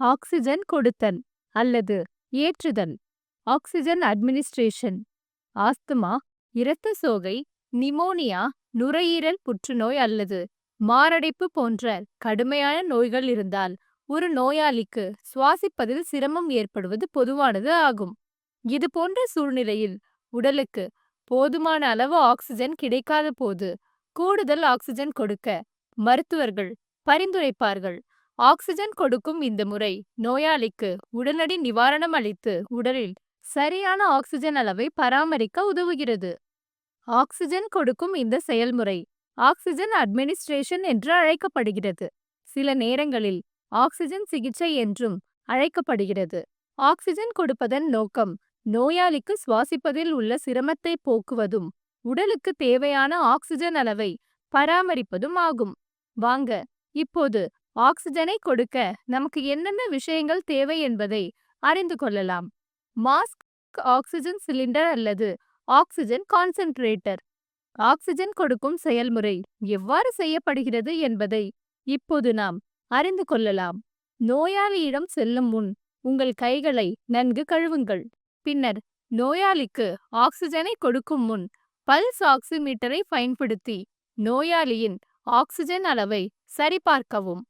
Oxygen கொடுத்தல் அல்லது ஏற்றுதல் ஆக்சிஜன் அட்மினிஸ்ட்ரேஷன். ஆஸ்துமா இரத்த சோகை நிமோனியா நுரையீரல் புற்றுநோய் அல்லது மாரடைப்பு போன்ற கடுமையான நோய்கள் இருந்தால் ஒரு நோயாளிக்கு சுவாசிப்பதில் சிரமம் ஏற்படுவது பொதுவானது ஆகும். இது போன்ற சூழ்நிலையில் உடலுக்கு போதுமான அளவு ஆக்சிஜன் கிடைக்காத போது கூடுதல் ஆக்சிஜன் கொடுக்க மருத்துவர்கள் பரிந்துரைப்பார்கள். ஆக்சிஜன் கொடுக்கும் இந்த முறை நோயாளிக்கு உடனடி நிவாரணம் அளித்து உடலில் சரியான ஆக்சிஜன் அளவை பராமரிக்க உதவுகிறது. ஆக்சிஜன் கொடுக்கும் இந்த செயல்முறை ஆக்சிஜன் அட்மினிஸ்ட்ரேஷன் என்று அழைக்கப்படுகிறது. சில நேரங்களில் ஆக்சிஜன் சிகிச்சை என்றும் அழைக்கப்படுகிறது. ஆக்சிஜன் கொடுப்பதன் நோக்கம் நோயாளிக்கு சுவாசிப்பதில் உள்ள சிரமத்தை போக்குவதும் உடலுக்கு தேவையான ஆக்சிஜன் அளவை பராமரிப்பதும் ஆகும். வாங்க இப்போது ஆக்சிஜனை கொடுக்க நமக்கு என்னென்ன விஷயங்கள் தேவை என்பதை அறிந்து கொள்ளலாம். மாஸ்க் ஆக்சிஜன் சிலிண்டர் அல்லது ஆக்சிஜன் கான்சென்ட்ரேட்டர். ஆக்சிஜன் கொடுக்கும் செயல்முறை எவ்வாறு செய்யப்படுகிறது என்பதை இப்போது நாம் அறிந்து கொள்ளலாம். நோயாளியிடம் செல்லும் முன் உங்கள் கைகளை நன்கு கழுவுங்கள். பின்னர் நோயாளிக்கு ஆக்சிஜனை கொடுக்கும் முன் பல்ஸ் ஆக்சிமீட்டரை பயன்படுத்தி நோயாளியின் ஆக்சிஜன் அளவை சரிபார்க்கவும்.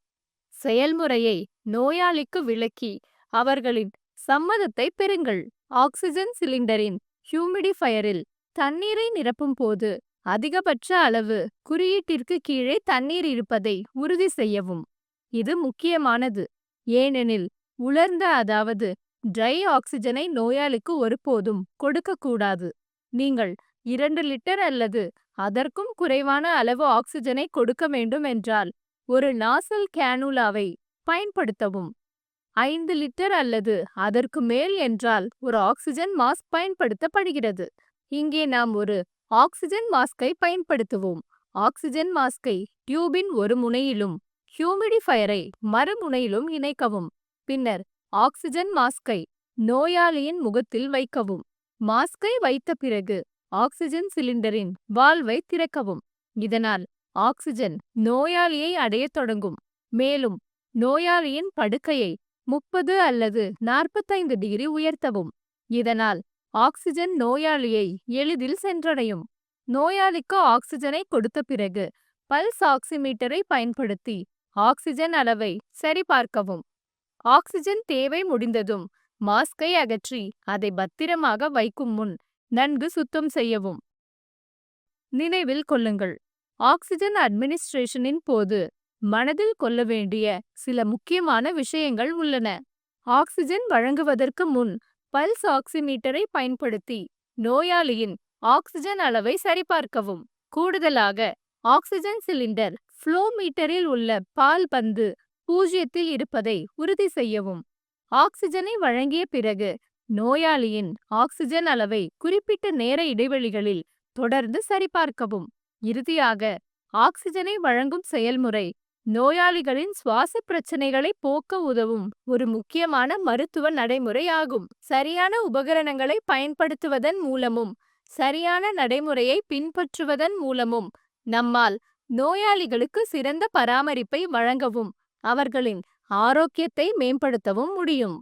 செயல்முறையை நோயாளிக்கு விளக்கி அவர்களின் சம்மதத்தை பெறுங்கள். ஆக்சிஜன் சிலிண்டரின் ஹியூமிடிஃபயரில் தண்ணீரை நிரப்பும் போது அதிகபட்ச அளவு குறியீட்டிற்கு கீழே தண்ணீர் இருப்பதை உறுதி செய்யவும். இது முக்கியமானது. ஏனெனில் உலர்ந்த அதாவது ட்ரை ஆக்சிஜனை நோயாளிக்கு ஒருபோதும் கொடுக்கக்கூடாது. நீங்கள் இரண்டு லிட்டர் அல்லது அதற்கும் குறைவான அளவு ஆக்சிஜனை கொடுக்க வேண்டும் என்றால் ஒரு நாசல் கேனுலாவை பயன்படுத்தவும். ஐந்து லிட்டர் அல்லது அதற்கு மேல் என்றால் ஒரு ஆக்சிஜன் மாஸ்க் பயன்படுத்தப்படுகிறது. இங்கே நாம் ஒரு ஆக்சிஜன் மாஸ்கை பயன்படுத்துவோம். ஆக்சிஜன் மாஸ்கை டியூபின் ஒரு முனையிலும் ஹியூமிடிஃபயரை மறுமுனையிலும் இணைக்கவும். பின்னர் ஆக்சிஜன் மாஸ்கை நோயாளியின் முகத்தில் வைக்கவும். மாஸ்கை வைத்த பிறகு ஆக்சிஜன் சிலிண்டரின் வால்வை திறக்கவும். இதனால் ஆக்சிஜன் நோயாளியை அடையத் தொடங்கும். மேலும் நோயாளியின் படுக்கையை முப்பது அல்லது நாற்பத்தைந்து டிகிரி உயர்த்தவும். இதனால் ஆக்சிஜன் நோயாளியை எளிதில் சென்றடையும். நோயாளிக்கு ஆக்சிஜனை கொடுத்த பிறகு பல்ஸ் ஆக்சிமீட்டரை பயன்படுத்தி ஆக்சிஜன் அளவை சரிபார்க்கவும். ஆக்சிஜன் தேவை முடிந்ததும் மாஸ்கை அகற்றி அதை பத்திரமாக வைக்கும் முன் நன்கு சுத்தம் செய்யவும். நினைவில் கொள்ளுங்கள். ஆக்ஸிஜன் அட்மினிஸ்ட்ரேஷனின் போது மனதில் கொள்ள வேண்டிய சில முக்கியமான விஷயங்கள் உள்ளன. ஆக்சிஜன் வழங்குவதற்கு முன் பல்ஸ் ஆக்சிமீட்டரை பயன்படுத்தி நோயாளியின் ஆக்சிஜன் அளவை சரிபார்க்கவும். கூடுதலாக ஆக்சிஜன் சிலிண்டர் ஃப்ளோ மீட்டரில் உள்ள பால் பந்து பூஜ்ஜியத்தில் இருப்பதை உறுதி செய்யவும். ஆக்ஸிஜனை வழங்கிய பிறகு நோயாளியின் ஆக்சிஜன் அளவை குறிப்பிட்ட நேர இடைவெளிகளில் தொடர்ந்து சரிபார்க்கவும். இறுதியாக ஆக்சிஜனை வழங்கும் செயல்முறை நோயாளிகளின் சுவாச பிரச்சனைகளை போக்க உதவும் ஒரு முக்கியமான மருத்துவ நடைமுறை ஆகும். சரியான உபகரணங்களை பயன்படுத்துவதன் மூலமும் சரியான நடைமுறையை பின்பற்றுவதன் மூலமும் நம்மால் நோயாளிகளுக்கு சிறந்த பராமரிப்பை வழங்கவும் அவர்களின் ஆரோக்கியத்தை மேம்படுத்தவும் முடியும்.